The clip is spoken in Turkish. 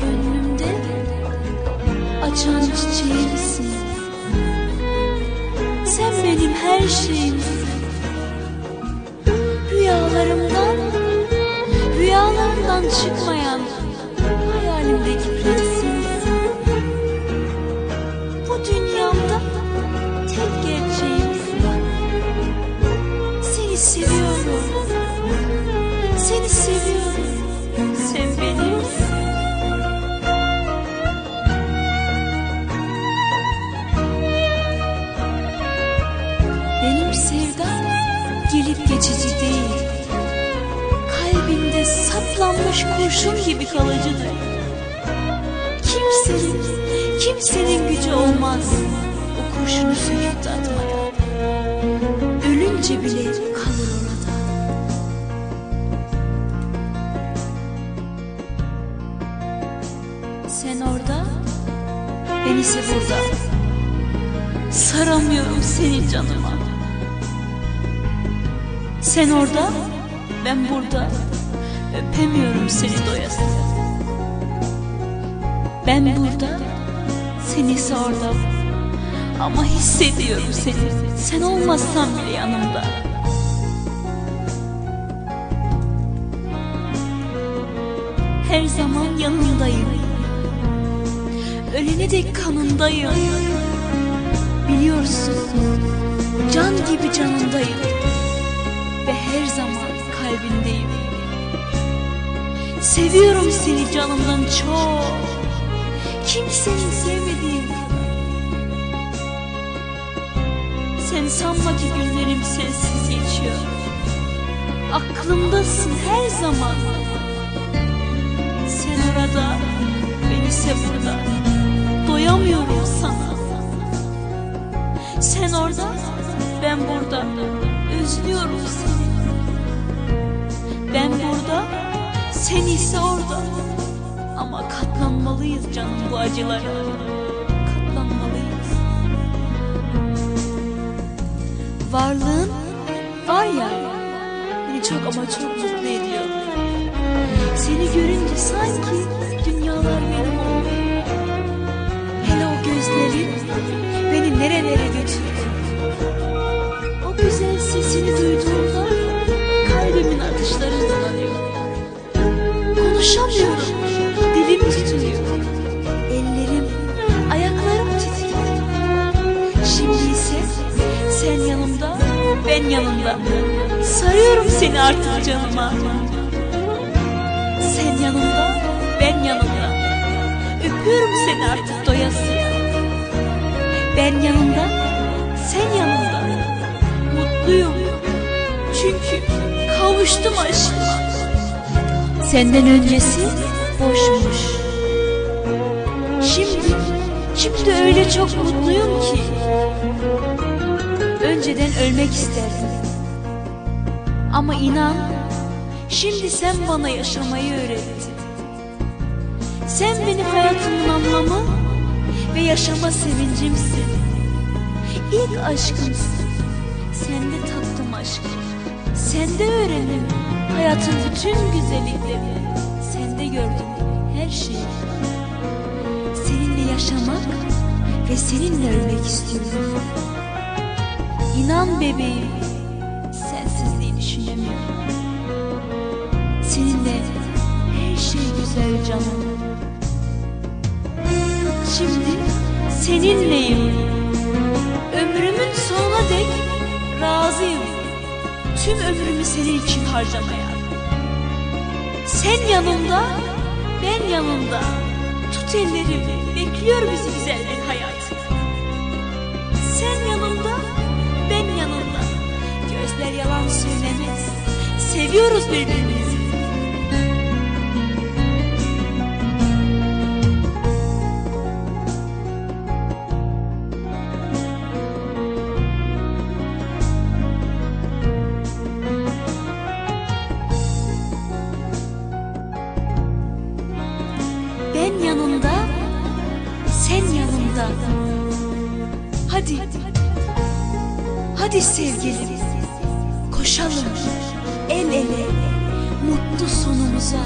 Gönlümde açan çiçeğimsin. Sen benim her şeyimsin. Rüyalarımdan, rüyalarımdan çıkmayan Hayalimdeki prensimsin. Bu dünyamda tek gerçeğimsin. Seni seviyorum, seni seviyorum. Saplanmış kurşun gibi kalıcıdır. Kimsenin, kimsenin gücü olmaz o kurşunu söküp de atmaya. Ölünce bile kalır orada. Sen orada, ben ise burada. Saramıyorum seni canıma. Sen orada, ben burada. Öpemiyorum seni doyasıya. Ben burada, sen ise orada. Ama hissediyorum seni. Sen olmazsan bile yanımda. Her zaman yanındayım. Ölene dek kanındayım. Biliyorsun, can gibi canındayım ve her zaman kalbindeyim. Seviyorum seni canımdan çok, kimsenin sevmediği kadar. Sen sanma ki günlerim sensiz geçiyor. Aklımdasın her zaman. Sen orada, ben ise burada. Doyamıyorum sana. Sen orada, ben burada. Sen ise orada. Ama katlanmalıyız canım bu acılara. Katlanmalıyız. Varlığın var ya, beni çok ama çok mutlu ediyor. Seni görünce sanki dünyalar benim oldu. Hele o gözlerin beni nerelere götürdü. Konuşamıyorum, dilim tutuyor. Ellerim, ayaklarım titriyor. Şimdi ise sen yanımda, ben yanımda. Sarıyorum seni artık canıma. Sen yanımda, ben yanımda. Öpüyorum seni artık doyasıya. Ben yanımda, sen yanımda. Mutluyum. Çünkü kavuştum aşkıma. Senden öncesi boşmuş. Şimdi, şimdi öyle çok mutluyum ki. Önceden ölmek isterdim. Ama inan, şimdi sen bana yaşamayı öğrettin. Sen benim hayatımın anlamı ve yaşama sevincimsin. İlk aşkımsın. Sende tattım aşkı. Sende öğrendim hayatın bütün güzelliklerini. Sende gördüm her şeyi. Seninle yaşamak ve seninle ölmek istiyorum. İnan bebeğim, sensizliği düşünemiyorum. Seninle her şey güzel canım. Şimdi seninleyim. Tüm ömrümü senin için harcamaya. Sen yanımda, ben yanımda. Tut ellerimi, bekliyor bizi güzel bir hayat. Sen yanımda, ben yanımda. Gözler yalan söylemez. Seviyoruz birbirimizi. yanımda. Hadi, hadi sevgilim, koşalım el ele mutlu sonumuza.